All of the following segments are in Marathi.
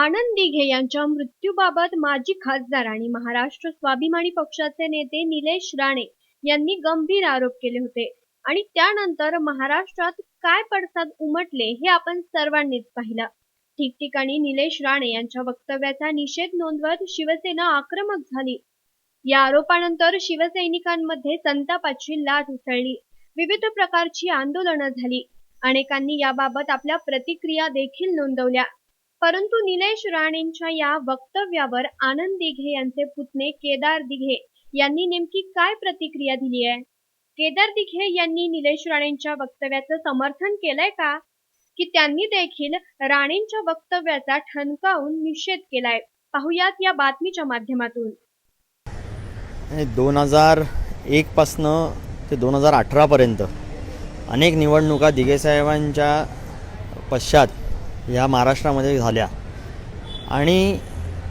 आनंद दिघे यांच्या मृत्यूबाबत माजी खासदार आणि महाराष्ट्र स्वाभिमानी पक्षाचे नेते निलेश राणे यांनी गंभीर आरोप केले होते. आणि त्यानंतर महाराष्ट्रात काय पडसाद उमटले हे आपण सर्वांनीच पाहिलं. ठिकठिकाणी निलेश राणे यांच्या वक्तव्याचा निषेध नोंदवत शिवसेना आक्रमक झाली. या आरोपानंतर शिवसैनिकांमध्ये संतापाची लाट उसळली. विविध प्रकारची आंदोलनं झाली. अनेकांनी याबाबत आपल्या प्रतिक्रिया देखील नोंदवल्या. परंतु निलेश राणेंच्या या वक्तव्यावर आनंद दिघे यांचे पुतणे केदार दिघे यांनी नेमकी काय प्रतिक्रिया दिली आहे? केदार दिघे यांनी निलेश राणेंच्या वक्तव्याचं समर्थन केलंय का? की त्यांनी देखील राणेंच्या वक्तव्याचा ठणकावून निषेध केलाय? पाहुयात या बातमीच्या माध्यमातून. दोन हजार एकपासनं ते दोन हजार अठरापर्यंत अनेक निवडणुका दिघेसाहेबांच्या पश्चात ह्या महाराष्ट्रामध्ये झाल्या. आणि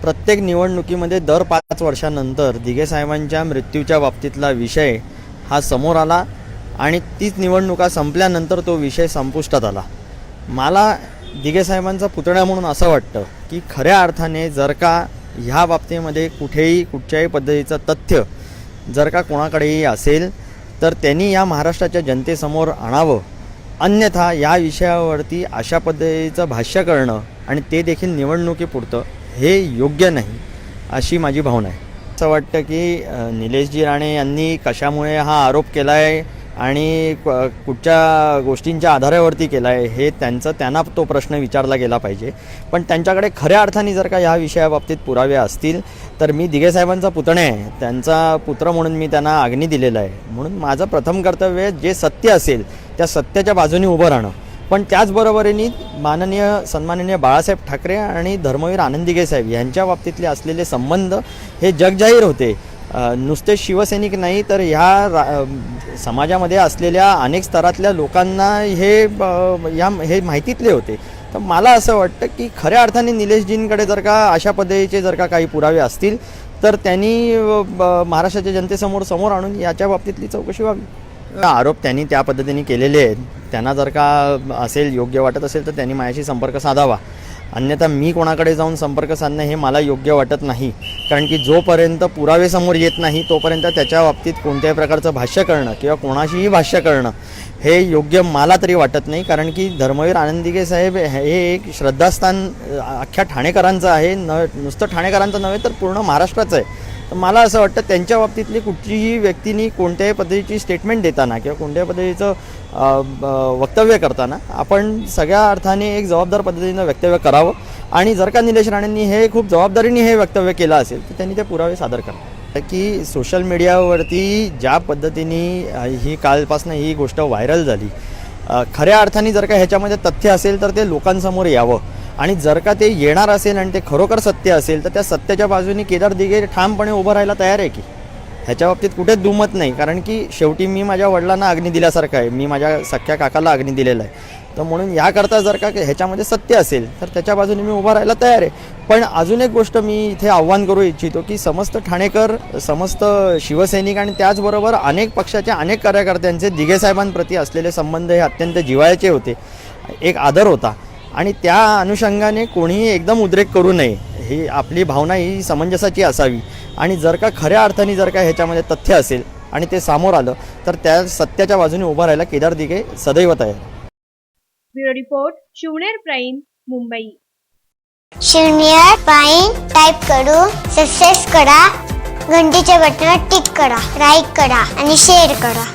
प्रत्येक निवडणुकीमध्ये दर पाच वर्षानंतर दिघेसाहेबांच्या मृत्यूच्या बाबतीतला विषय हा समोर आला आणि तीच निवडणुका संपल्यानंतर तो विषय संपुष्टात आला. मला दिघेसाहेबांचा पुतळा म्हणून असं वाटतं की खऱ्या अर्थाने जर का ह्या बाबतीमध्ये कुठेही कुठच्याही पद्धतीचं तथ्य जर का कोणाकडेही असेल तर त्यांनी या महाराष्ट्राच्या जनतेसमोर आणावं. अन्यथा या विषयावरती अशा पद्धतीचं भाष्य करणं आणि ते देखील निवडणुकीपुरतं हे योग्य नाही अशी माझी भावना आहे. असं वाटतं की निलेशजी राणे यांनी कशामुळे हा आरोप केला आहे आणि कुठच्या गोष्टींच्या आधारावरती केला आहे हे त्यांचं त्यांना तो प्रश्न विचारला गेला पाहिजे. पण त्यांच्याकडे खऱ्या अर्थाने जर का ह्या विषयाबाबतीत पुरावे असतील तर मी दिघेसाहेबांचा पुतणे आहे. त्यांचा पुत्र म्हणून मी त्यांना आग्नी दिलेला आहे. म्हणून माझं प्रथम कर्तव्य जे सत्य असेल त्या सत्याच्या बाजूने उभं राहणं. पण त्याचबरोबरीने माननीय सन्माननीय बाळासाहेब ठाकरे आणि धर्मवीर आनंद साहेब यांच्या बाबतीतले असलेले संबंध हे जगजाहीर होते. नुसते शिवसैनिक नाही तर ह्या रा समाजामध्ये असलेल्या अनेक स्तरातल्या लोकांना हे या हे माहितीतले होते. तर मला असं वाटतं की खऱ्या अर्थाने निलेशजींकडे जर का अशा पद्धतीचे जर का काही पुरावे असतील तर त्यांनी महाराष्ट्राच्या जनतेसमोर समोर आणून याच्या बाबतीतली चौकशी व्हावी. आरोप त्यांनी त्या पद्धतीने केलेले आहेत. त्यांना जर का असेल योग्य वाटत असेल तर त्यांनी माझ्याशी संपर्क साधावा. अन्यथा मी कोणाकडे जाऊन संपर्क साधणं हे मला योग्य वाटत नाही. कारण की जोपर्यंत पुरावे समोर येत नाही तोपर्यंत त्याच्या बाबतीत कोणत्याही प्रकारचं भाष्य करणं किंवा कोणाशीही भाष्य करणं हे योग्य मला तरी वाटत नाही. कारण की धर्मवीर आनंदिगे साहेब हे एक श्रद्धास्थान अख्ख्या ठाणेकरांचं आहे. न नुसतं ठाणेकरांचं नव्हे तर पूर्ण महाराष्ट्राचं आहे. तर मला असं वाटतं त्यांच्या बाबतीतली कुठलीही व्यक्तीनी कोणत्याही पद्धतीची स्टेटमेंट देताना किंवा कोणत्याही पद्धतीचं ब- वक्तव्य करताना आपण सगळ्या अर्थाने एक जबाबदार पद्धतीनं वक्तव्य करावं. आणि जर का निलेश राणेंनी हे खूप जबाबदारीने हे वक्तव्य केलं असेल तर त्यांनी ते पुरावे सादर करावे. की सोशल मीडियावरती ज्या पद्धतीने ही कालपासून ही गोष्ट व्हायरल झाली खऱ्या अर्थाने जर का ह्याच्यामध्ये तथ्य असेल तर ते लोकांसमोर यावं. आणि जर का ते येणार असेल आणि ते खरोखर सत्य असेल तर त्या सत्याच्या बाजूने केदार दिघे ठामपणे उभं राहायला तयार आहे की? ह्याच्या बाबतीत कुठेच दुमत नाही कारण की शेवटी मी माझ्या वडिलांना अग्नी दिल्यासारखं आहे. मी माझ्या सख्या काकाला अग्नी दिलेला आहे. तर म्हणून याकरता जर का ह्याच्यामध्ये सत्य असेल तर त्याच्या बाजूने मी उभा राहायला तयार आहे. पण अजून एक गोष्ट मी इथे आव्हान करू इच्छितो की समस्त ठाणेकर समस्त शिवसैनिक आणि त्याचबरोबर अनेक पक्षाच्या अनेक कार्यकर्त्यांचे दिघे साहेबांप्रती असलेले संबंध हे अत्यंत जिवाळ्याचे होते. एक आदर होता. आणि त्या अनुषंगाने कोणीही एकदम उद्रेक करू नये. ही आपली भावना ही समंजसाची असावी. आणि जर का खऱ्या अर्थाने जर का ह्याच्यामध्ये तथ्य असेल आणि ते समोर आलं तर त्या सत्याच्या बाजूने उभं राहायला केदार दिघे सदैव तयार. Bureau report Shivner prime Mumbai. शून्य पाईन टाईप करून सक्सेस करा घंटीच्या बटनावर टिक करा लाईक करा आणि शेअर करा.